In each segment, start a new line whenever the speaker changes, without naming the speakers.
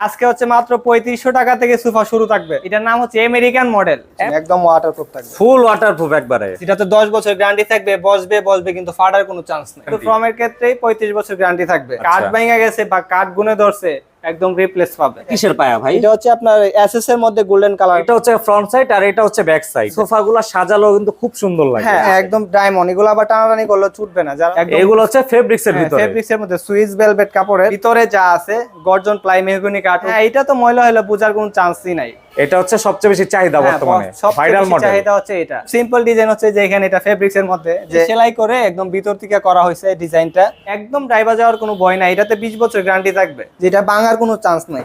আজকে হচ্ছে মাত্র পঁয়ত্রিশশো টাকা থেকে সোফা শুরু থাকবে। এটার নাম হচ্ছে আমেরিকান মডেল একদম ওয়াটারপ্রুফ থাকবে।
ফুল ওয়াটারপ্রুফ একবারে।
এটা তো দশ বছর গ্যারান্টি থাকবে বসবে বসবে কিন্তু ফাটার কোনো চান্স নেই। ফ্রমের ক্ষেত্রে পঁয়ত্রিশ বছর গ্যারান্টি থাকবে। কাঠ ভেঙে গেছে বা কাঠ গুনে ধরছে একদম রিপ্লেস পাবে।
কিসের পায়া ভাই?
এটা হচ্ছে আপনার এসএস এর মধ্যে গোল্ডেন কালার
এটা হচ্ছে ফ্রন্ট সাইড আর এটা হচ্ছে ব্যাক সাইড সোফাগুলো সাজালো কিন্তু খুব সুন্দর লাগে।
হ্যাঁ একদম ডায়মন্ড এগুলো আবার টানাটানি করলে ছুটবে না। যারা একদম
এগুলো হচ্ছে ফেব্রিক্স এর ভিতরে।
ফেব্রিক্স এর মধ্যে সুইস ভেলভেট কাপড়ের। ভিতরে যা আছে গর্জন প্লাই মেহগনি কাঠ। হ্যাঁ এটা তো ময়লা হলে বোঝার কোনো চান্সই নাই।
এটা হচ্ছে সবচেয়ে বেশি চাহিদা
হ্যাঁ,
বর্তমানে ভাইরাল মডেল
চাহিদা হচ্ছে এটা। সিম্পল ডিজাইন হচ্ছে যে এখানে এটা ফেব্রিক্স এর মধ্যে যে সেলাই করে একদম ভিতর থেকে করা হয়েছে ডিজাইনটা একদম ড্রাইভার যাওয়ার কোনো ভয় নাই এটাতে 20 বছর গ্যারান্টি থাকবে। যেটা ভাঙার কোনো চান্স নাই।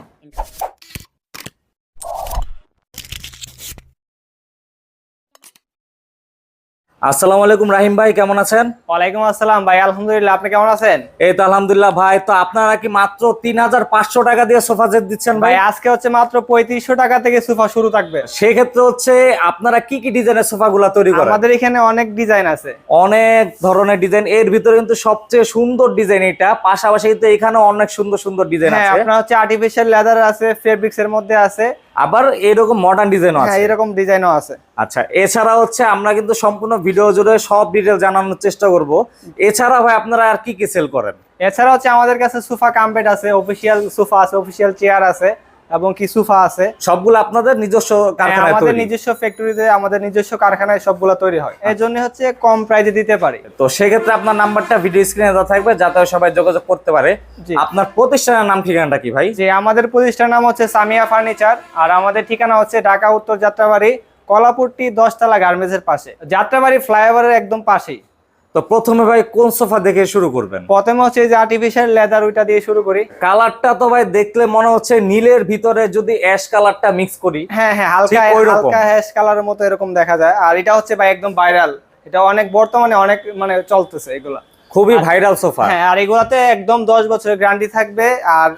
আসসালামু আলাইকুম রাহিম ভাই কেমন আছেন?
ওয়ালাইকুম আসসালাম ভাই আলহামদুলিল্লাহ আপনি কেমন আছেন?
এই তো আলহামদুলিল্লাহ ভাই তো আপনারা কি মাত্র তিন হাজার পাঁচশো টাকা দিয়ে সোফা সেট দিচ্ছেন ভাই?
আজকে হচ্ছে মাত্র পঁয়ত্রিশশো টাকা থেকে সোফা শুরু থাকবে।
সেক্ষেত্রে হচ্ছে আপনারা কি কি ডিজাইনের সোফা গুলা তৈরি করেন?
আমাদের এখানে অনেক ডিজাইন আছে।
অনেক ধরনের ডিজাইন এর ভিতরে কিন্তু সবচেয়ে সুন্দর ডিজাইন এটা। পাশাপাশি কিন্তু এখানে অনেক সুন্দর সুন্দর ডিজাইন
হ্যাঁ
আছে।
আপনার হচ্ছে আর্টিফিশিয়াল লেদার আছে ফেব্রিক্স এর মধ্যে আছে।
আবার এরকম মডার্ন ডিজাইনও
হ্যাঁ
আছে।
এরকম ডিজাইনও আছে।
আচ্ছা এছাড়া হচ্ছে আমরা কিন্তু সম্পূর্ণ ভিডিও জুড়ে সব ডিটেল জানানোর চেষ্টা করব। এছাড়া ভাই আপনারা আর কি কি সেল করেন?
এছাড়া হচ্ছে আমাদের কাছে সোফা কাম্পেট আছে অফিসিয়াল সোফা আছে অফিসিয়াল চেয়ার আছে। এবং কি সোফা আছে।
সবগুলো আপনাদের নিজস্ব
হ্যাঁ,
কারখানায়
আমাদের নিজস্ব ফ্যাক্টরিতে আমাদের নিজস্ব কারখানায় সবগুলো তৈরি হয়। এর জন্য হচ্ছে কম প্রাইসে দিতে পারি।
তো সেক্ষেত্রে আপনার নাম্বারটা ভিডিও স্ক্রিনে দেওয়া থাকবে যাতে সবাই যোগাযোগ করতে পারে। আপনার প্রতিষ্ঠানের নাম ঠিকানাটা কি ভাই?
যে আমাদের প্রতিষ্ঠানের নাম হচ্ছে সামিয়া ফার্নিচার আর আমাদের ঠিকানা হচ্ছে ঢাকা উত্তর যাত্রাবাড়ি কলাপুরটি দশতলা গার্মেন্টসের পাশে। যাত্রাবাড়ি ফ্লাইওভারের একদম পাশেই।
তো প্রথমে ভাই কোন সোফা দেখে শুরু করবেন?
প্রথমে হচ্ছে যে আর্টিফিশিয়াল লেদার ওইটা দিয়ে শুরু করি।
কালারটা তো ভাই দেখলে মনে হচ্ছে নীলের ভিতরে যদি অ্যাশ কালারটা মিক্স করি।
হ্যাঁ হ্যাঁ হালকা হালকা হ্যাশ কালারের মতো এরকম দেখা যায়। আর এটা হচ্ছে ভাই একদম ভাইরাল এটা অনেক বর্তমানে অনেক মানে চলতেছে এগুলা।
খুবই ভাইরাল সোফা।
হ্যাঁ আর এগুলাতে একদম দশ বছরের গ্যারান্টি থাকবে। আর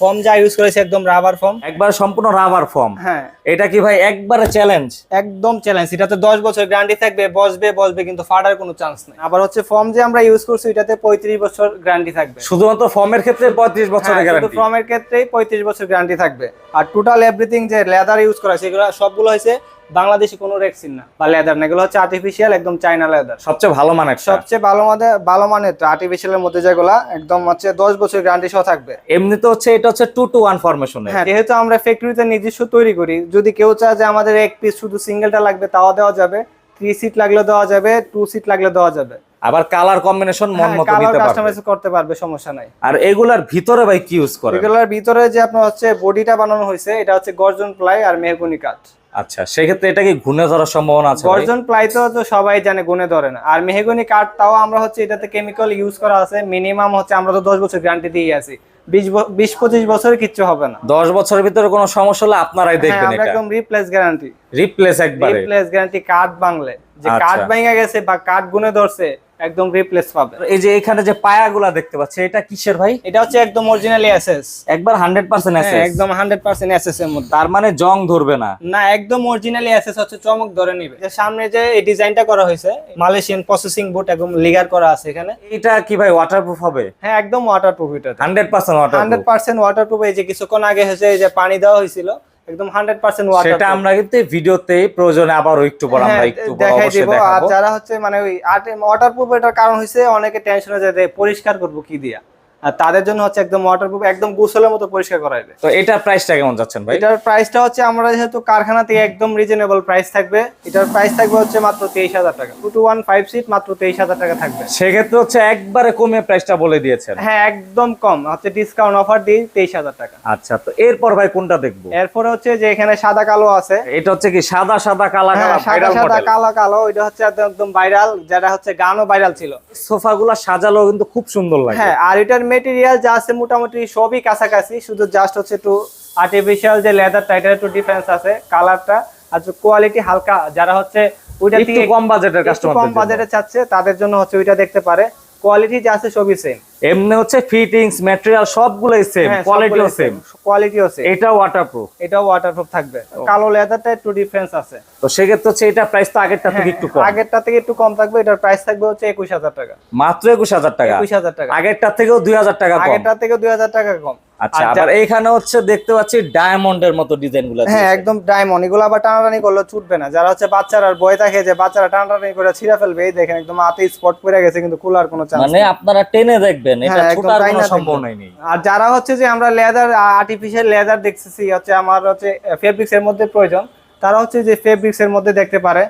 ফর্ম যা ইউজ করেছে একদম রাবার ফর্ম
একবার সম্পূর্ণ রাবার ফর্ম
হ্যাঁ।
এটা কি ভাই একবারে চ্যালেঞ্জ
একদম চ্যালেঞ্জ এটাতে দশ বছর গ্যারান্টি থাকবে বসবে বসবে কিন্তু ফাটার কোনো চান্স নেই। আবার হচ্ছে ফর্ম যে আমরা ইউজ করছি এটাতে পঁয়ত্রিশ বছর গ্যারান্টি থাকবে।
শুধুমাত্র ফর্মের ক্ষেত্রে পঁয়ত্রিশ বছরের গ্যারান্টি
ফর্মের ক্ষেত্রেই পঁয়ত্রিশ বছর গ্যারান্টি থাকবে। আর টোটাল এভরিথিং যে লেদার ইউজ করা সেগুলো সবগুলো হয়েছে বাংলাদেশি কোনো রেক্সিন না। বা লেদার না এগুলো হচ্ছে আর্টিফিশিয়াল একদম চাইনা লেদার
সবচেয়ে ভালো মানের
সবচেয়ে ভালো মানের ভালো মানের আর্টিফিশিয়ালের মধ্যে যেগুলো একদম হচ্ছে দশ বছর গ্যারান্টি সহ থাকবে।
এমনিতে হচ্ছে এটা হচ্ছে টু টু ওয়ান ফরমেশন
হ্যাঁ যেহেতু আমরা ফ্যাক্টরিতে নিজস্ব তৈরি করি যদি কেউ চায় যে আমাদের এক পিস শুধু সিঙ্গেলটা লাগবে তাও দেওয়া যাবে। থ্রি সিট লাগলে দেওয়া যাবে টু সিট লাগলে দেওয়া যাবে।
আবার কালার কম্বিনেশন মন মতো
কালার
দিতে পারবে।
কাস্টমাইজ করতে পারবে সমস্যা নাই।
আর এগুলার ভিতরে ভাই কি ইউজ করে
এগুলোর ভিতরে যে আপনার হচ্ছে বডিটা বানানো হয়েছে এটা হচ্ছে গর্জন প্লাই আর মেহগুনি কাঠ।
আচ্ছা সেক্ষেত্রে এটা কি গুনে ধরার সম্ভাবনা আছে
গর্জন প্লাই তো তো সবাই জানে গুনে ধরে না। আর মেহগুনি কাঠ তাও আমরা হচ্ছে এটাতে কেমিক্যাল ইউজ করা আছে। মিনিমাম হচ্ছে আমরা তো দশ বছর গ্যারান্টি দিয়ে আছি। বিশ পঁচিশ বছরে কিচ্ছু হবে না।
দশ বছরের ভিতরে কোনো সমস্যা হলে আপনারাই
হ্যাঁ
দেখবেন এটা।
একদম রিপ্লেস গ্যারান্টি
রিপ্লেস একবারে।
রিপ্লেস গ্যারান্টি কাঠ বাংলে যে
আচ্ছা।
কাঠ ভেঙে গেছে বা কাঠ গুনে ধরছে একদম রিপ্লেস পাবে।
এই যে এখানে যে পায়াগুলা দেখতে পাচ্ছি এটা কিসের ভাই?
এটা হচ্ছে একদম অরিজিনালি এসএস
একবার হান্ড্রেড পার্সেন্ট আছে
একদম হান্ড্রেড পার্সেন্ট এসএস এর মধ্যে।
তার মানে জং ধরবে না।
না একদম অরিজিনালি এসএস হচ্ছে চমক ধরে নিবে। যে সামনে যে এই ডিজাইনটা করা হয়েছে মালয়েশিয়ান প্রসেসিং বোর্ড একদম লিগার করা আছে এখানে।
এটা কি ভাই ওয়াটারপ্রুফ হবে?
হ্যাঁ একদম ওয়াটারপ্রুফ এটা।
Hundred percent
hundred
waterproof
percent waterproof এই যে কিছুক্ষণ আগে হয়েছে এই যে পানি দেওয়া হয়েছিল একদম
সেটা আমরা কিন্তু ভিডিওতে প্রয়োজনে আবারও একটু পর আমরা একটু
হ্যাঁ, দেখাই আর যারা হচ্ছে মানে ওই ওয়াটারপ্রুফ এটার কারণ অনেকে টেনশনে যায় পরিষ্কার করব কি দিয়া? তাদের জন্য হচ্ছে একদম ওয়াটারপ্রুফ একদম গোসলের মতো পরিষ্কার করাইবে
তো এটার প্রাইসটা কেমন যাচ্ছেন ভাই?
এটার প্রাইসটা হচ্ছে আমরা যেহেতু কারখানা থেকে একদম রিজনেবল প্রাইস থাকবে এটার প্রাইস থাকবে হচ্ছে মাত্র তেইশ হাজার টাকা। Two two one five seat মাত্র তেইশ হাজার টাকা থাকবে।
সেক্ষেত্রে হচ্ছে একবারে কমে প্রাইসটা বলে দিয়েছেন।
হ্যাঁ একদম কম। হচ্ছে ডিসকাউন্ট অফার দিই তেইশ হাজার টাকা।
আচ্ছা তো এরপর ভাই কোনটা দেখব?
এরপরে হচ্ছে যে এখানে সাদা কালো আছে।
এটা হচ্ছে কি সাদা সাদা কালো
হ্যাঁ
কালা
সাদা সাদা কালো কালো এটা হচ্ছে একদম- একদম ভাইরাল যেটা হচ্ছে গানও ভাইরাল ছিল।
সোফাগুলো সাজালো কিন্তু খুব সুন্দর লাগে।
হ্যাঁ আর এটার মেটেরিয়াল যা আছে মোটামুটি সবই কাছাকাছি শুধু জাস্ট হচ্ছে একটু আর্টিফিশিয়াল যে লেদারটা এটার একটু ডিফারেন্স আছে কালারটা আর কোয়ালিটি হালকা যারা হচ্ছে ওইটা থেকে
কম বাজেটের কাস্টমার
কম বাজেটে চাচ্ছে তাদের জন্য হচ্ছে ওইটা দেখতে পারে। কোয়ালিটি যা আছে সবই সেম
এমনি হচ্ছে ফিটিংস ম্যাটেরিয়াল সবগুলোই সেম
হ্যাঁ,
কোয়ালিটিও সেম
কোয়ালিটিও সেম
এটা ওয়াটারপ্রুফ
এটাও ওয়াটারপ্রুফ থাকবে। কালো লেদারটা একটু ডিফারেন্স আছে।
তো সেক্ষেত্রে হচ্ছে এটা প্রাইস তো আগেরটা থেকে একটু কম।
হ্যাঁ, আগেরটা থেকে একটু কম থাকবে এটার প্রাইস থাকবে হচ্ছে একুশ হাজার টাকা।
মাত্র একুশ হাজার টাকা।
একুশ হাজার টাকা।
আগেরটার থেকেও দুই হাজার টাকা কম।
আগেরটা থেকে দুই হাজার টাকা কম।
আচ্ছা আবার এইখানে হচ্ছে দেখতে পাচ্ছি ডায়মন্ডের মতো ডিজাইনগুলো
হ্যাঁ একদম ডায়মন্ড এগুলো আবার টানাটানি করলে ছুটবে না। যারা হচ্ছে বাচ্চারা আর বয়ে থাকে যে বাচ্চারা টানাটানি করে ছিঁড়ে ফেলবে এই দেখেন একদম হাতে স্পট পড়ে গেছে কিন্তু খোলার কোনো চান্স
মানে আপনারা টেনে দেখবেন। এটা
হ্যাঁ,
ছোটার কোনো সম্ভাবনাই নেই।
আর যারা হচ্ছে যে আমরা লেদার আর্টিফিশিয়াল লেদার দেখতেছি হচ্ছে আমার হচ্ছে ফেব্রিক্স এর মধ্যে প্রয়োজন তারা হচ্ছে যে ফেব্রিক্স এর মধ্যে দেখতে পারে।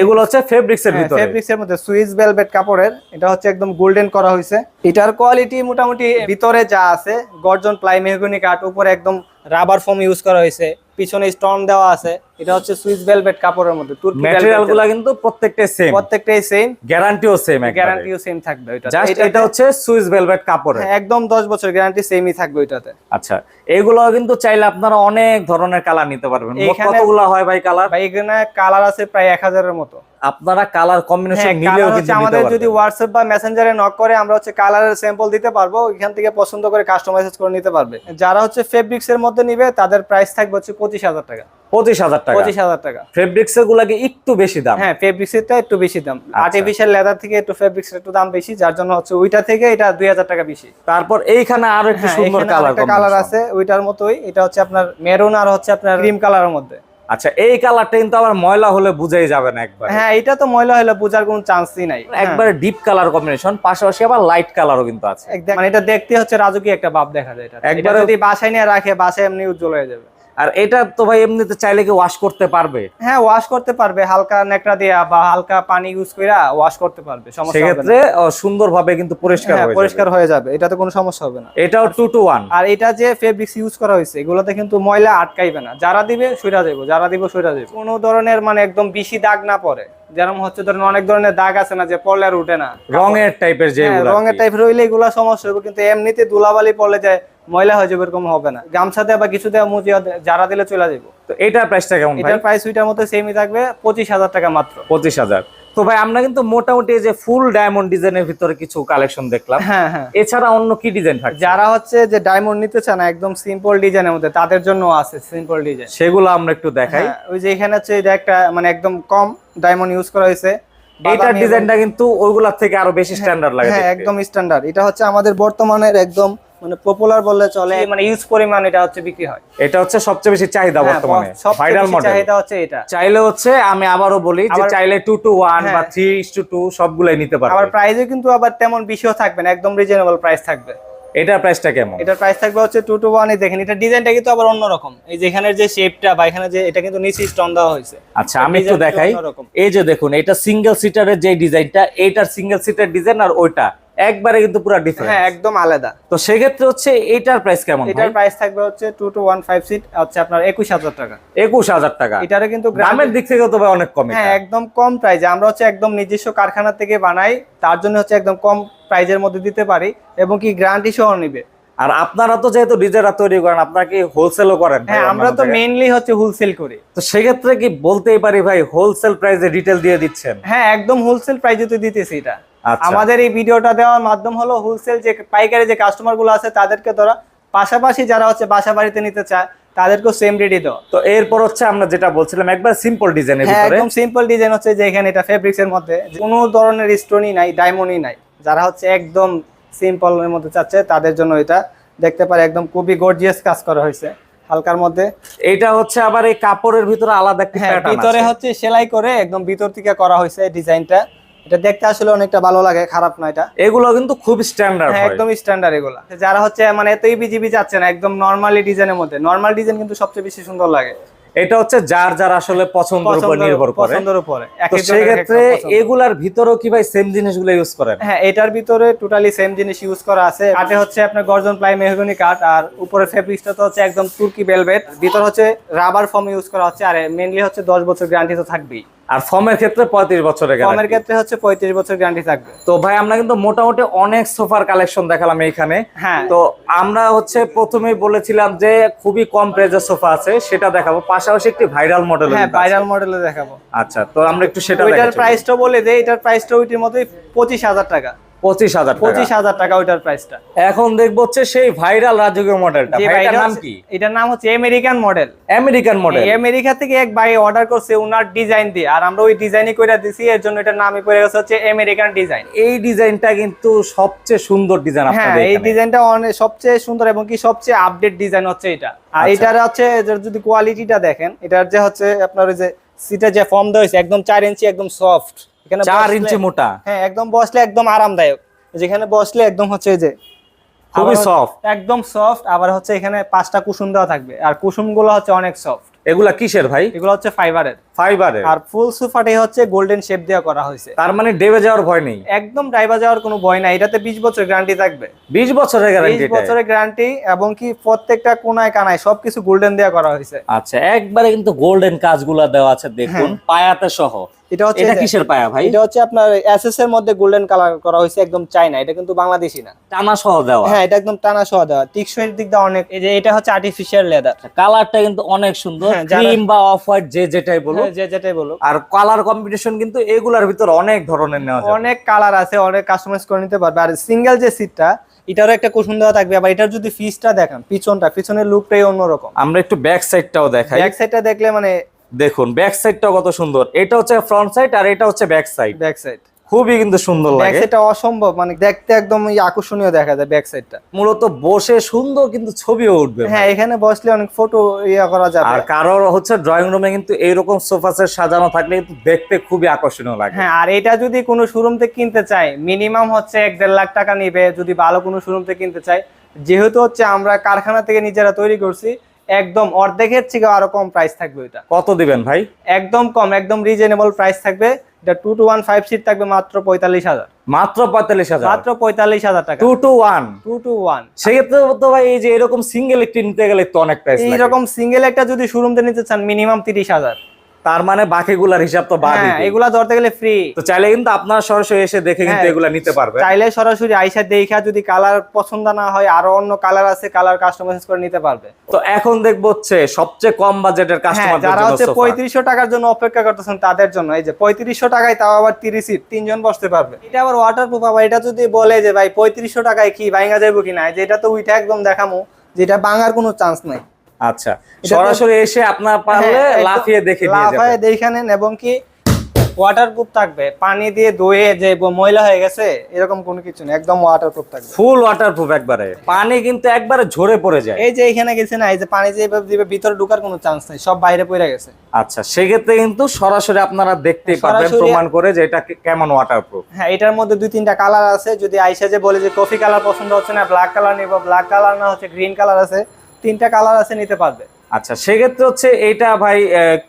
এগুলো হচ্ছে ফেব্রিক্স এর ভিতরে।
ফেব্রিক্স এর মধ্যে সুইস ভেলভেট কাপড়ের এটা হচ্ছে একদম গোল্ডেন করা হয়েছে। এটার কোয়ালিটি মোটামুটি ভিতরে যা আছে গর্জন প্লাই মেহগনি কাঠ উপরে একদম রাবার ফোম ইউজ করা হয়েছে। পিছনে স্টোন দেওয়া আছে। এটা হচ্ছে সুইস ভেলভেট কাপড়ের মধ্যে তুর্কি
ম্যাটেরিয়ালগুলো কিন্তু প্রত্যেকটাই সেম
প্রত্যেকটাই সেম
গ্যারান্টিও সেম একদম
গ্যারান্টিও সেম থাকবে এটা
জাস্ট এটা হচ্ছে সুইস ভেলভেট কাপড়ের।
হ্যাঁ, একদম 10 বছর গ্যারান্টি সেমই থাকবে এটাতে
আচ্ছা এগুলো কিন্তু চাইলে আপনারা অনেক ধরনের কালার নিতে পারবেন। কতগুলো হয় ভাই কালার
ভাই এখানে কালার আছে প্রায় 1000 এর মতো।
আপনারা কালার কম্বিনেশন
হ্যাঁ,
কিন্তু
হচ্ছে আমাদের যদি হোয়াটসঅ্যাপ বা মেসেঞ্জারে নক করে আমরা হচ্ছে কালারের স্যাম্পল দিতে পারব এখান থেকে পছন্দ করে কাস্টমাইজ করে নিতে পারবে। যারা হচ্ছে ফেব্রিক্স এর মধ্যে নিবে তাদের প্রাইস থাকবে হচ্ছে পঁচিশ হাজার টাকা।
পঁচিশ হাজার টাকা।
পঁচিশ হাজার টাকা।
ফেব্রিক্স এর গুলাকে একটু বেশি দাম।
হ্যাঁ ফেব্রিক্স এরটা একটু বেশি দাম। আর্টিফিশিয়াল লেদার থেকে একটু ফেব্রিক্স একটু দাম বেশি যার জন্য হচ্ছে ওইটা থেকে এটা দুই হাজার টাকা বেশি।
তারপর এইখানে আরও একটু
হ্যাঁ,
সুন্দর কালার
কালার আছে ওইটার মতোই। এটা হচ্ছে আপনার মেরুন আর হচ্ছে আপনার ক্রিম কালারের মধ্যে।
আচ্ছা এই কালারটা কিন্তু আবার ময়লা হলে বুঝাই যাবে না একবার।
হ্যাঁ এটা তো ময়লা হলে বোঝার কোনো চান্সই নাই।
একবার ডিপ কালার কম্বিনেশন পাশাপাশি আবার লাইট কালারও কিন্তু আছে।
মানে এটা দেখতে হচ্ছে রাজকীয় একটা ভাব দেখা যায় এটা একবার যদি বাসায় নিয়ে রাখে বাসায় এমনি উজ্জ্বল হয়ে যাবে।
আর এটা তো ভাই এমনিতে চাইলে কি ওয়াশ করতে পারবে।
হ্যাঁ ওয়াশ করতে পারবে হালকা নেকড়া দিয়া বা হালকা পানি ইউজ কইরা ওয়াশ করতে পারবে সমস্যা হবে না।
সেক্ষেত্রে সুন্দরভাবে কিন্তু পরিষ্কার
হ্যাঁ
হয়ে
পরিষ্কার হয়ে যাবে এটাতে কোনো সমস্যা হবে না।
এটাও টু টু ওয়ান
আর এটা যে ফেব্রিক্স ইউজ করা হয়েছে এগুলোতে কিন্তু ময়লা আটকাইবে না। যারা দিবে সইরা দেবো যারা দিব সইরা দেবো। কোনো ধরনের মানে একদম বেশি দাগ না পড়ে। যেরকম হচ্ছে ধরেন অনেক ধরনের দাগ আছে না যে পড়লে আর উঠে না।
রঙের টাইপের যে
হ্যাঁ, রঙের টাইপের হইলে এগুলো সমস্যা হবে কিন্তু এমনিতে ধুলাবালি পড়লে যায় ময়লা হয়ে যাবে এরকম হবে না। গামছা দেওয়া বা কিছু দেওয়া মুজিয়া যারা দিলে চলে যাব
তো এটার প্রাইসটা কেমন
এটার প্রাইস ওইটার মতো সেমই থাকবে পঁচিশ হাজার টাকা মাত্র।
পঁচিশ হাজার। তো ভাই আমরা কিন্তু মোটামুটি যে ফুল ডায়মন্ড ডিজাইনের ভিতরে কিছু কালেকশন দেখলাম।
হ্যাঁ হ্যাঁ।
এছাড়া অন্য কি ডিজাইন থাকছে?
যারা হচ্ছে যে ডায়মন্ড নিতে চান একদম সিম্পল ডিজাইনের মধ্যে তাদের জন্য আছে সিম্পল ডিজাইন
সেগুলো আমরা একটু দেখাই।
ওই যে এখানে হচ্ছে এটা একটা মানে একদম কম ডায়মন্ড ইউজ করা হয়েছে। এবং-
ডিজাইনটা কিন্তু ওইগুলার থেকে আরও বেশি স্ট্যান্ডার্ড লাগে
হ্যাঁ একদম স্ট্যান্ডার্ড এটা হচ্ছে আমাদের বর্তমানের একদম মানে পপুলার বললে চলে। মানে ইউজ পরিমাণ এটা হচ্ছে বিক্রি হয়।
এটা হচ্ছে সবচেয়ে বেশি চাহিদা
হ্যাঁ,
বর্তমানে। ভাইরাল মডেল
চাহিদা হচ্ছে এটা।
চাইলে হচ্ছে আমি আবারও বলি যে চাইলে টু টু ওয়ান বা
হ্যাঁ।
থ্রি টু টু সবগুলাই নিতে
আবার
পারবে
প্রাইসও কিন্তু আবার তেমন বেশিও থাকবে না একদম রিজনেবল প্রাইস থাকবে।
এটার প্রাইসটা কেমন?
এটার প্রাইস থাকবে হচ্ছে টু টু ওয়ান দেখেন এটা ডিজাইনটা কিন্তু আবার অন্যরকম। এই যে এখানের যে শেপটা বা এখানে যে এটা কিন্তু নিচে স্টোন দেওয়া হয়েছে।
আচ্ছা আমি একটু দেখাই। এই যে দেখুন এটা সিঙ্গেল সিটারের যে ডিজাইনটা এইটার সিঙ্গেল সিটার ডিজাইন আর ওইটা। একবারে কিন্তু পুরো
হ্যাঁ একদম আলাদা।
তো সেক্ষেত্রে হচ্ছে এইটার প্রাইস কেমন
এটার প্রাইস থাকবে হচ্ছে two two one five seat হচ্ছে আপনার একুশ হাজার টাকা।
একুশ হাজার টাকা।
এটারে কিন্তু গ্রামের
দিক থেকে তো ভাই অনেক কম
হ্যাঁ একদম কম প্রাইজে আমরা হচ্ছে একদম নিজস্ব কারখানা থেকে বানাই তার জন্য হচ্ছে একদম কম প্রাইজের মধ্যে দিতে পারি এবং কি গ্যারান্টি সহ নিবে।
আর আপনারা তো যেহেতু ডিজাইনরা তৈরি করেন আপনারা কি হোলসেলও করেন
হ্যাঁ আমরা তো মেইনলি হচ্ছে হোলসেল করি।
তো সেক্ষেত্রে কি বলতেই পারি ভাই হোলসেল প্রাইসে রিটেল দিয়ে দিচ্ছেন?
হ্যাঁ একদম হোলসেল প্রাইজে তো দিতেছি এটা। আমাদের এই ভিডিওটা দেওয়ার মাধ্যম হলো হোলসেল যে পাইকারি যে কাস্টমারগুলো আছে তাদেরকে ধরা পাশাপাশি যারা হচ্ছে বাসা বাড়িতে নিতে চায় তাদেরকেও সেম রেডি দাও
তো এরপর হচ্ছে আমরা যেটা বলছিলাম একবার সিম্পল ডিজাইনের
হ্যাঁ
ভিতরে।
একদম সিম্পল ডিজাইন হচ্ছে যে এখানে এটা ফেব্রিক্স এর মধ্যে কোনো ধরনের স্টোনই নাই ডায়মন্ডই নাই। যারা হচ্ছে একদম সিম্পল এর মধ্যে চাচ্ছে তাদের জন্য এটা দেখতে পারে একদম খুবই গর্জিয়াস কাজ করা হয়েছে হালকার মধ্যে।
এটা হচ্ছে আবার এই কাপড়ের ভিতরে আলাদা একটা
হ্যাঁ ভিতরে হচ্ছে সেলাই করে একদম ভিতর থেকে করা হয়েছে ডিজাইনটা এটা দেখতে আসলে অনেকটা ভালো লাগে খারাপ না এটা।
এগুলো কিন্তু খুব স্ট্যান্ডার্ড
হ্যাঁ একদম স্ট্যান্ডার্ড এগুলা। যারা হচ্ছে মানে এত ইবিজিবি যাচ্ছে না একদম নর্মালি ডিজাইনের মধ্যে। নর্মাল ডিজাইন কিন্তু সবচেয়ে বেশি সুন্দর লাগে।
এটা হচ্ছে যার যার আসলে পছন্দের উপর নির্ভর করে।
পছন্দের উপরে।
সেই ক্ষেত্রে। এগুলার ভিতরেও কি ভাই সেম জিনিসগুলো ইউজ করেন?
হ্যাঁ এটার ভিতরে টোটালি সেম জিনিস ইউজ করা আছে। কাঠে হচ্ছে আপনার গর্জন প্লাই মেহগনি কাঠ আর উপরে ফেব্রিক্সটা তো হচ্ছে একদম তুর্কি ভেলভেট ভিতর হচ্ছে রাবার ফর্ম ইউজ করা হচ্ছে আর মেইনলি হচ্ছে দশ বছর গ্যারান্টি তো থাকবেই।
আর ফর্মের ক্ষেত্রে পঁয়ত্রিশ বছরের
ফর্মের ক্ষেত্রে হচ্ছে পঁয়ত্রিশ বছর গ্যারান্টি থাকবে।
তো ভাই আমরা কিন্তু মোটামুটি অনেক সোফার কালেকশন দেখালাম এইখানে।
হ্যাঁ।
তো আমরা হচ্ছে প্রথমেই বলেছিলাম যে খুবই কম প্রাইজের সোফা আছে সেটা দেখাবো। পাশাপাশি একটি ভাইরাল মডেল
হ্যাঁ ভাইরাল মডেলে দেখাবো।
আচ্ছা তো আমরা একটু সেটা
ওইটার প্রাইসটা বলে দেয় এটার প্রাইসটা ওইটির মতোই পঁচিশ হাজার টাকা।
পঁচিশ হাজার
পঁচিশ হাজার টাকা ওইটার প্রাইসটা
এখন দেখব হচ্ছে সেই ভাইরাল রাজকীয় মডেলটা নাম কি?
এটার নাম হচ্ছে American model
American model
America থেকে এক ভাই অর্ডার করছে উনার ডিজাইন দিয়ে। আর আমরা ওই ডিজাইনই করে দিছি এর জন্য এটার নামই পড়ে গেছে হচ্ছে আমেরিকান ডিজাইন
এই ডিজাইনটা কিন্তু সবচেয়ে সুন্দর ডিজাইন
হ্যাঁ এই। ডিজাইনটা অনেক সবচেয়ে সুন্দর এবং কি সবচেয়ে আপডেট ডিজাইন হচ্ছে এটা। আর
আচ্ছা।
এটার হচ্ছে যদি কোয়ালিটিটা দেখেন এটার যে হচ্ছে আপনার ওই যে সিটের যে ফর্ম দেওয়া হয়েছে একদম চার ইঞ্চি একদম সফট এখানে
ইঞ্চি মোটা।
হ্যাঁ একদম বসলে একদম আরামদায়ক। যেখানে বসলে একদম হচ্ছে এই যে
খুবই সফট
একদম সফট আবার হচ্ছে এখানে পাঁচটা কুসুম দেওয়া থাকবে। আর কুসুমগুলো হচ্ছে অনেক সফট
এগুলা কিসের ভাই?
এগুলো হচ্ছে ফাইবারের
ফাইবারের।
আর ফুল সোফাটি হচ্ছে গোল্ডেন শেপ দেওয়া করা হয়েছে।
তার মানে ডেবে যাওয়ার ভয় নেই।
একদম যাওয়ার কোনো ভয় নাই। এটাতে বিশ বছর গ্যারান্টি থাকবে।
বিশ বছরের
বিশ
গ্যারান্টি
বছরের গ্যারান্টি এবং কি প্রত্যেকটা কোনায় কানায় সবকিছু গোল্ডেন দেওয়া করা হয়েছে।
আচ্ছা একবারে কিন্তু গোল্ডেন কাজগুলা দেওয়া আছে দেখুন পায়াতে সহ।
এটা হচ্ছে
এটা কিসের পায়া ভাই?
এটা হচ্ছে আপনার এসএস এর মধ্যে গোল্ডেন কালার করা হয়েছে একদম চাইনা এটা কিন্তু বাংলাদেশি না।
টানা সহ দেওয়া।
হ্যাঁ এটা একদম টানা সহ দেওয়া। টিকসইয়ের দিক দিয়ে অনেক এই যে এটা হচ্ছে আর্টিফিশিয়াল লেদার
কালারটা কিন্তু অনেক সুন্দর।
হ্যাঁ,
ক্রিম বা অফ হোয়াইট যে যেটাই বলো
যে যেটাই বলুক।
আর কালার কম্বিনেশন কিন্তু এগুলার ভিতর অনেক ধরনের নেওয়া যায়
অনেক কালার আছে অনেক কাস্টমাইজ করে নিতে পারবে। আর সিঙ্গেল যে সিটটা এটারও একটা কুশন দেওয়া থাকবে। আবার এটার যদি ফিসটা দেখেন পিছনটা পিছনের লুকটাই অন্যরকম।
আমরা একটু ব্যাক সাইডটাও দেখাই।
ব্যাক সাইডটা দেখলে মানে
দেখুন ব্যাক সাইডটাও কত সুন্দর। এটা হচ্ছে ফ্রন্ট সাইড আর এটা হচ্ছে ব্যাক সাইড
ব্যাক সাইড
খুবই কিন্তু সুন্দর
ব্যাক
লাগে।
সাইডটা অসম্ভব মানে দেখতে একদম আকর্ষণীয় দেখা যায় ব্যাক সাইডটা
মূলত বসে সুন্দর কিন্তু ছবিও উঠবে
হ্যাঁ এখানে বসলে অনেক ফটো ইয়া করা যাবে।
আর কারোর হচ্ছে ড্রয়িং রুমে কিন্তু এইরকম সোফা সেট সাজানো থাকলে কিন্তু দেখতে খুবই আকর্ষণীয় লাগে।
হ্যাঁ আর এটা যদি কোনো শোরুম থেকে কিনতে চাই মিনিমাম হচ্ছে এক দেড় লাখ টাকা নিবে যদি ভালো কোনো শোরুম থেকে কিনতে চাই যেহেতু হচ্ছে আমরা কারখানা থেকে নিজেরা তৈরি করছি একদম অর্ধেকের থেকে আরও কম প্রাইস থাকবে এটা
কত দিবেন ভাই?
একদম কম একদম রিজনেবল প্রাইস থাকবে। এটা two two one five seat থাকবে মাত্র পঁয়তাল্লিশ হাজার।
মাত্র পঁয়তাল্লিশ হাজার।
মাত্র পঁয়তাল্লিশ হাজার টাকা।
Two two one
two two one
সেক্ষেত্রে তো ভাই এই যে এরকম সিঙ্গেল একটি নিতে গেলে তো অনেক প্রাইস
এইরকম সিঙ্গেল একটা যদি শুরুতে নিতে চান মিনিমাম তিরিশ হাজার।
তার মানে বাকিগুলার হিসাব তো বাদ
হ্যাঁ এগুলা ধরতে গেলে ফ্রি
তো চাইলে কিন্তু আপনারা সরাসরি এসে দেখে কিন্তু
হ্যাঁ,
এগুলা নিতে পারবে।
চাইলে সরাসরি আইসা দেখা যদি কালার পছন্দ না হয় আরও অন্য কালার আছে কালার কাস্টমাইজ করে নিতে পারবে।
তো এখন দেখব হচ্ছে সবচেয়ে কম বাজেটের
হ্যাঁ
কাস্টমারদের
যারা হচ্ছে
সোফা।
পঁয়ত্রিশশো টাকার জন্য অপেক্ষা করতেছেন তাদের জন্য। এই যে পঁয়ত্রিশশো টাকায় তাও আবার তিরিশ সিট তিনজন বসতে পারবে। এটা আবার ওয়াটার প্রুফ আবার এটা যদি বলে যে ভাই পঁয়ত্রিশশো টাকায় কি ভাঙা যাইব কিনা? যে এটা তো উইটা একদম দেখামো যেটা ভাঙার কোনো চান্স নাই।
আচ্ছা সরাসরি এসে আপনার পারলে
হ্যাঁ,
লাফিয়ে দেখে যাবে
দেখে নেন এবং কি ওয়াটার প্রুফ থাকবে। পানি দিয়ে ধুয়ে যে ময়লা হয়ে গেছে এরকম কোনো কিছু নেই একদম ওয়াটার প্রুফ থাকবে।
ফুল ওয়াটারপ্রুফ একবারে। পানি কিন্তু একবারে ঝরে পড়ে যায়।
এই যে এখানে গেছে না এই যে পানি যেভাবে দিবে ভিতরে ঢুকার কোনো চান্স নেই সব বাইরে পড়ে গেছে।
আচ্ছা সেক্ষেত্রে কিন্তু সরাসরি আপনারা দেখতেই পারবেন প্রমাণ করে যে এটা কেমন ওয়াটারপ্রুফ
হ্যাঁ এটার মধ্যে দুই তিনটা কালার আছে যদি আইসা যে বলে যে কফি কালার পছন্দ হচ্ছে না ব্ল্যাক কালার নিব ব্ল্যাক কালার না হচ্ছে গ্রিন কালার আছে তিনটা কালার আছে নিতে পারবে।
আচ্ছা সেক্ষেত্রে হচ্ছে এটা ভাই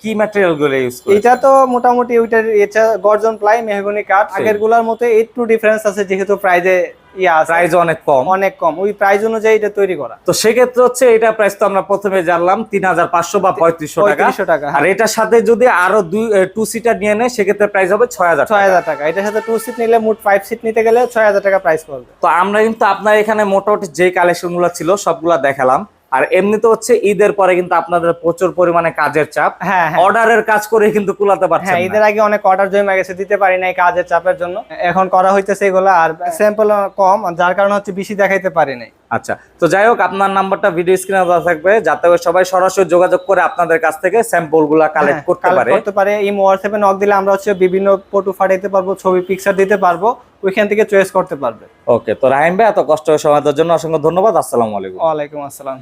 কি ম্যাটেরিয়ালগুলো ইউজ করে
এটা তো মোটামুটি ওইটার এটা গর্জন প্লাই মেহগনি কাঠ। আগেরগুলার মতো একটু ডিফারেন্স আছে যেহেতু প্রাইজে ইয়া
প্রাইস অনেক কম।
অনেক কম। ওই প্রাইজ অনুযায়ী এটা তৈরি করা।
তো সেক্ষেত্রে হচ্ছে এটা প্রাইস তো আমরা প্রথমে জানলাম তিন হাজার পাঁচশো বা পঁয়ত্রিশশো টাকা।
টাকা
আর এটার সাথে যদি আরও দুই টু সিটার নিয়ে নেয় সেক্ষেত্রে প্রাইস হবে ছয় হাজার
ছয় হাজার টাকা। এটার সাথে টু সিট নিলে মোট ফাইভ সিট নিতে গেলে ছয় হাজার টাকা প্রাইস পড়বে।
তো আমরা কিন্তু আপনার এখানে মোটামুটি যে কালেকশনগুলো ছিল সবগুলা দেখালাম। আর এমনিতে হচ্ছে ঈদের পরে কিন্তু আপনাদের প্রচুর পরিমাণে কাজের চাপ।
হ্যাঁ হ্যাঁ।
অর্ডারের কাজ করে কিন্তু কুলাতে পারছেন
হ্যাঁ। ঈদের আগে অনেক অর্ডার জমে গেছে দিতে পারি নাই কাজের চাপের জন্য। এখন করা হইতেছে এগুলো আর স্যাম্পল কম যার কারণে হচ্ছে বেশি দেখাইতে পারি নাই।
আচ্ছা তো যাই হোক আপনার নাম্বারটা ভিডিও স্ক্রিনে দেওয়া থাকবে যাতে সবাই সরাসরি যোগাযোগ করে আপনাদের কাছ থেকে স্যাম্পলগুলা কালেক্ট
হ্যাঁ,
করতে পারে।
করতে পারে। এই হোয়াটসঅ্যাপে নক দিলে আমরা হচ্ছে বিভিন্ন ফটো ফাটাইতে পারব ছবি পিকচার দিতে পারব ওইখান থেকে চয়েস করতে পারবে।
ওকে তো রাহিম ভাই এত কষ্ট সময় দেওয়ার জন্য অসংখ্য ধন্যবাদ আসসালামু আলাইকুম।
ওয়ালাইকুম আসসালাম।